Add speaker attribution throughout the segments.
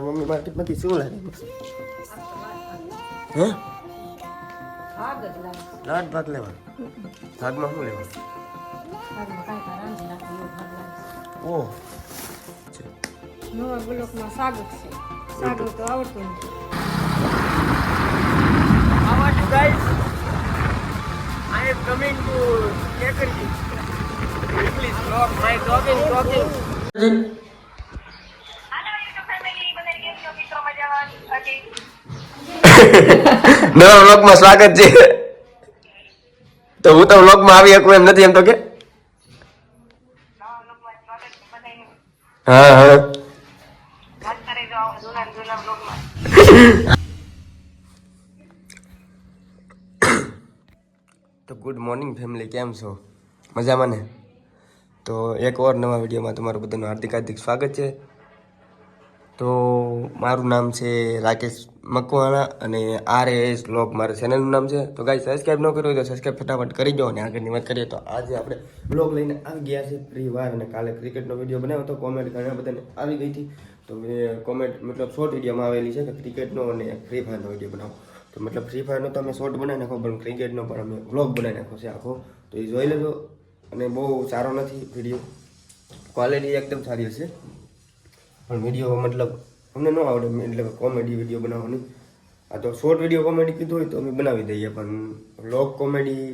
Speaker 1: Mummy માર્કેટમાંથી શું લાવે હે લાટ ભાગ લેવાનો ભાગમાં શું લેવાનું ઓહ
Speaker 2: નવા બ્લોકમાં સાગર છે સાગર તો આવડતું નથી
Speaker 1: How are I? I am coming to Kekerji. English vlog, my નવા વ્લોગમાં સ્વાગત છે. તો હું તો વ્લોગમાં આવી શકું એમ નથી એમ તો કે? હા હા. તો ગુડ મોર્નિંગ ફેમિલી કેમ છો? મજામાં ને? તો એક ઓર નવા વિડીયોમાં તમારું બધાનું હાર્દિક હાર્દિક સ્વાગત છે. તો મારું નામ છે રાકેશ મકવાણા અને આર એસ બ્લોગ મારા ચેનલનું નામ છે. તો ગાઈ સબસ્ક્રાઈબ ન કર્યું તો સબસ્ક્રાઈબ ફટાફટ કરી દો અને આગળની વાત કરીએ તો આજે આપણે બ્લોગ લઈને આવી ગયા છે ફ્રી વાર અને કાલે ક્રિકેટનો વીડિયો બનાવ્યો હતો. કોમેન્ટ ઘણા બધાને આવી ગઈ હતી. તો મેં કોમેન્ટ મતલબ શોર્ટ વિડીયોમાં આવેલી છે કે ક્રિકેટનો અને ફ્રી ફાયરનો વીડિયો બનાવો. તો મતલબ ફ્રી ફાયરનો તો અમે શોર્ટ બનાવી નાખો, પણ ક્રિકેટનો પણ અમે બ્લોગ બનાવી નાખો છે આખો. તો એ જોઈ લેજો. અને બહુ સારો નથી વીડિયો ક્વોલિટી એકદમ સારી હશે. પણ વીડિયો મતલબ અમને ન આવડે એટલે કોમેડી વીડિયો બનાવવાની. આ તો શોર્ટ વીડિયો કોમેડી કીધું હોય તો અમે બનાવી દઈએ, પણ વ્લોગ કોમેડી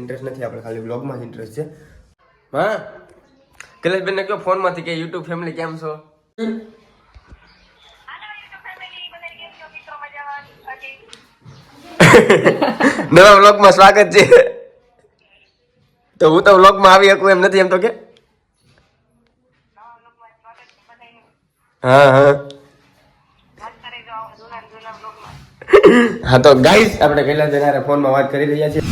Speaker 1: ઇન્ટરેસ્ટ નથી આપણે, ખાલી વ્લોગમાં જ ઇન્ટરેસ્ટ છે. હા? કૈલાસબેનને કહો ફોનમાંથી કે યુટ્યુબ ફેમિલી કેમ છો? નવા વ્લોગમાં સ્વાગત છે. તો હું તો વ્લોગમાં આવી શકું એમ નથી એમ તો કે? હા હા. હા, તો ગાઈસ આપણે કૈલાસ જનારે ફોનમાં વાત કરી રહ્યા છીએ.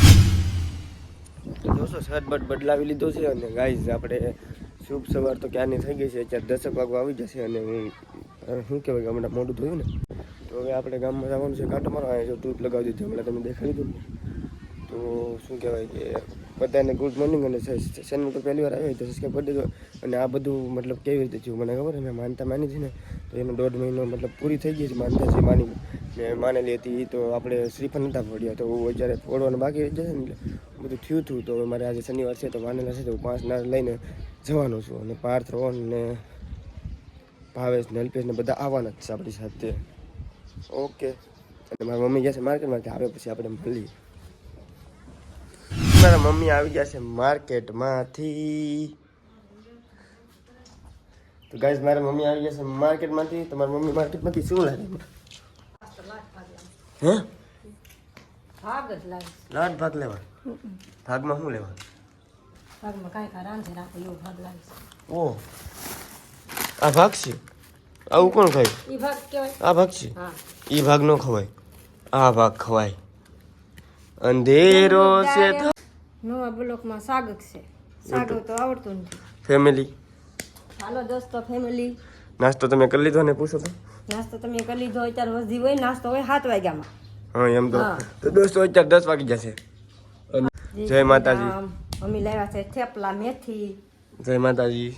Speaker 1: દોસ્તો, શર્ટ બટ બદલાવી લીધો છે અને ગાઈસ આપણે શુભ સવાર તો ક્યાંની થઈ ગઈ છે? અત્યારે દસક વાગવા આવી જશે અને હું શું કહેવાય હમણાં મોડું થયું ને? તો હવે આપણે ગામમાં જવાનું છે, કાંટો મારવા. છે ટ્રીપ લગાવી દીધું, હમણાં તમે દેખાડી દીધું તો શું કહેવાય કે બધાને ગુડ મોર્નિંગ અને ચેનલ પર પહેલી વાર આવ્યો તો સબસ્ક્રાઈબ કરી દેજો. અને આ બધું મતલબ કેવી રીતે થયું મને ખબર? મેં માનતા માની છે ને, તો એનો દોઢ મહિનો મતલબ પૂરી થઈ ગઈ છે, માનતા છે માની મેં માનેલી હતી એ તો આપણે શ્રીફળ નતા ફોડ્યા, તો હું જ્યારે ફોડવાનું બાકી જશે ને બધું થયું હતું તો મારે આજે શનિવાર છે, તો માનેલા છે, તો હું પાંચ નાર લઈને જવાનો છું અને પાર્થ, રોહન ને ભાવેશ ને અલ્પેશ ને બધા આવવાના જ છે આપણી સાથે. ઓકે. અને મારી મમ્મી ગયા છે માર્કેટમાં આવે પછી આપણે મળીએ. મારા મમ્મી આવી ગયા છે માર્કેટમાંથી. તો ગાઈઝ મારા મમ્મી આવી ગયા છે માર્કેટમાંથી. તમારા મમ્મી માર્કેટમાંથી શું લાવે હે? લાટ ભાગ લેવા ભાગમાં શું લેવા
Speaker 2: ભાગમાં કાંઈ કાંઈ રાંધી નાખે એવો ભાગ લાગે
Speaker 1: ઓ આ ભાગ છે? આવું કોણ ખાય?
Speaker 2: એ ભાગ કહેવાય.
Speaker 1: આ ભાગ છે?
Speaker 2: હા.
Speaker 1: ભાગ ન ખવાય. આ ભાગ ખવાય. અંધેરો છે
Speaker 2: નવા બ્લોકમાં સાગર છે. સાગર તો આવડતું નથી.
Speaker 1: ફેમિલી
Speaker 2: હાલો દોસ્તો ફેમિલી
Speaker 1: નાસ્તો તમે કરી લીધો ને પૂછો તો?
Speaker 2: નાસ્તો તમે કરી લીધો અત્યારે વધી હોય નાસ્તો હોય સાત વાગ્યામાં.
Speaker 1: હા એમ તો. દોસ્તો અત્યારે દસ વાગી જશે જય માતાજી.
Speaker 2: મમ્મી લાવ્યા છે થેપલા મેથી.
Speaker 1: જય માતાજી.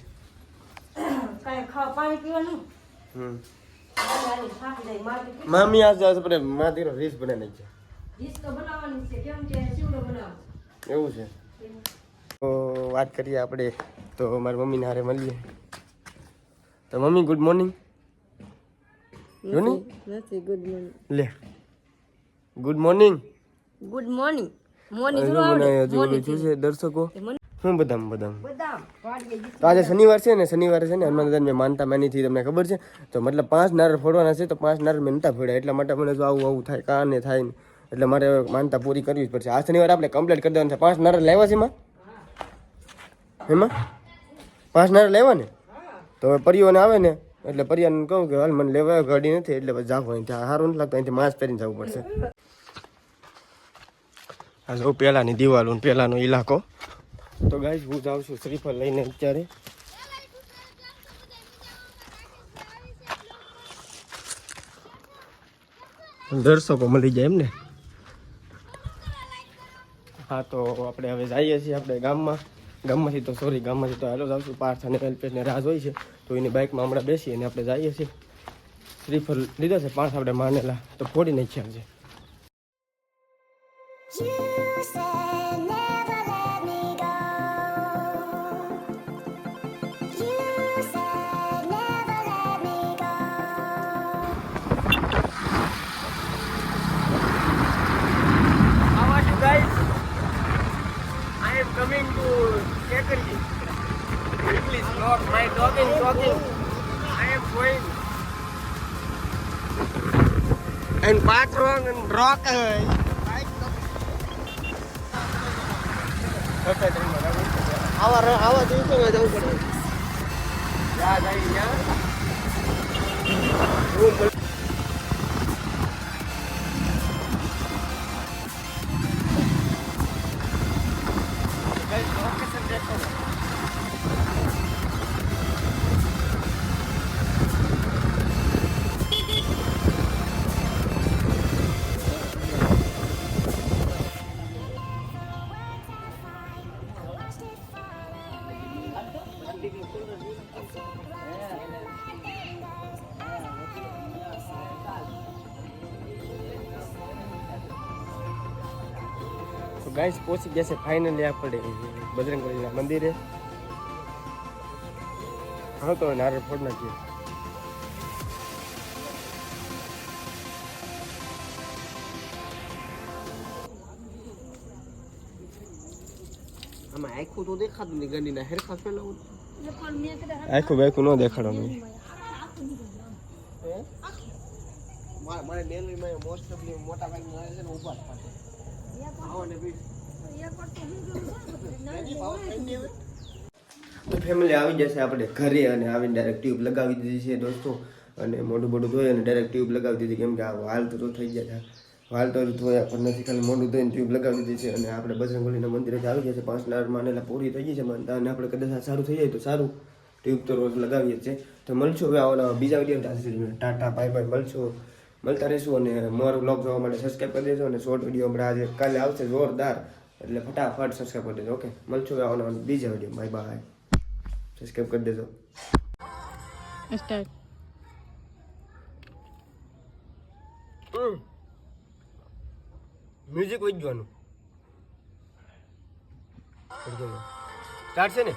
Speaker 2: કાંઈ ખાવા પાણી પીવાનું?
Speaker 1: હમ. મામી આજે આપણે માતીનો રીસ બનાવી નાખી
Speaker 2: ડીશ તો બનાવવાની છે કેમ કે શીવડો બનાવો
Speaker 1: એવું છે. તો વાત કરીએ આપણે. તો મારી મમ્મીને હારે મળીએ. તો મમ્મી ગુડ મોર્નિંગ
Speaker 2: નથી ગુડ મોર્નિંગ
Speaker 1: લે. ગુડ મોર્નિંગ
Speaker 2: ગુડ મોર્નિંગ
Speaker 1: દર્શકો. શું બદામ બદામ તો આજે શનિવાર છે ને શનિવારે છે ને હનુમાન દાદાને મેં માનતા માનીથી તમને ખબર છે? તો મતલબ પાંચ નારળ ફોડવાના છે તો પાંચ નારળ મેં નતા ફોડ્યા એટલા માટે મને જો આવું આવું થાય કાને થાય ને. એટલે મારે માનતા પૂરી કરવી જ પડશે. આ શનિવાર આપણે કમ્પ્લીટ કરી દેવાનું છે. પાંચ નારળ લેવા છે એમાં એમાં પાંચ નારળ લેવા ને તો હવે પરિવારને આવે ને, એટલે પરિવારને કહું કે હાલ મને લેવા ગાડી નથી, એટલે પછી જાવ ત્યાં સારું નથી લાગતું, અહીંથી માસ્ક પહેરીને જવું પડશે. આ જો પહેલાંની દિવાલો પહેલાંનો ઇલાકો તો ગાય હું જાઉં છું શ્રીફળ લઈને અત્યારે. દર્શકો મળી જાય એમ ને? હા, તો આપણે હવે જઈએ છીએ આપણે ગામમાં. ગામમાંથી તો સોરી ગામમાંથી તો હાલો જાઉં છું પાર્થ અને અલ્પેશને રાહ હોય છે. તો એની બાઇકમાં હમણાં બેસી અને આપણે જઈએ છીએ. શ્રીફળ લીધા છે પાંચ આપણે માનેલા. તો ફોડી નાખ્યા છે talking. I am going. And patron and rock. આવા આવા દિવસોમાં જવું પડે યાદ આવી યાર ગાઈસ પહોંચી ગયા છે ફાઇનલી આપણે બજરંગબલીના મંદિરે. હા તો નારળ ફોડ નાખીએ
Speaker 3: આમાં આખું તો દેખાતું નહીં ગંડીના હેરખા ફેલાવું
Speaker 1: આખું બાખું ન દેખાડો નહીં
Speaker 3: મારે ડેલીમાં મોસ્ટ ઓફલી મોટા ભાગ મળે છે ને ઊભા જ
Speaker 1: તો ફેમિલી આવી જશે આપણે ઘરે અને આવીને ડાયરેક્ટ ટ્યુબ લગાવી દીધી છે દોસ્તો. અને મોઢું મોઢું ધોઈ અને ડાયરેક્ટ ટ્યુબ લગાવી દીધી. કેમ કે આ વાલ તો થઈ ગયા વાલ તો ધોયા પણ નથી, ખાલી મોઢું ધોઈને ટ્યુબ લગાવી દીધી છે. અને આપણે બજરંગબલીના મંદિરે આવી જશે પાંચ નારમાં અને એલા પૂરી થઈ ગઈ છે. અને આપણે કદાચ સારું થઈ જાય તો સારું. ટ્યુબ તો રોજ લગાવીએ છીએ તો મળશું હવે આવવાના બીજા વીડિયો ટાટા બાય બાય મળશું. મળતા રહીશું અને મારો બ્લોગ જોવા માટે સબસ્ક્રાઈબ કરી દેજો અને શોર્ટ વીડિયો હમણાં આજે કાલે આવશે જોરદાર. એટલે ફટાફટ સબસ્ક્રાઈબ કરી દેજો ઓકે મળશું આવવાના બીજા વીડિયો બાય બાય સબસ્ક્રાઈબ કરી દેજો. મ્યુઝિક વજવાનું સ્ટાર્ટ છે ને?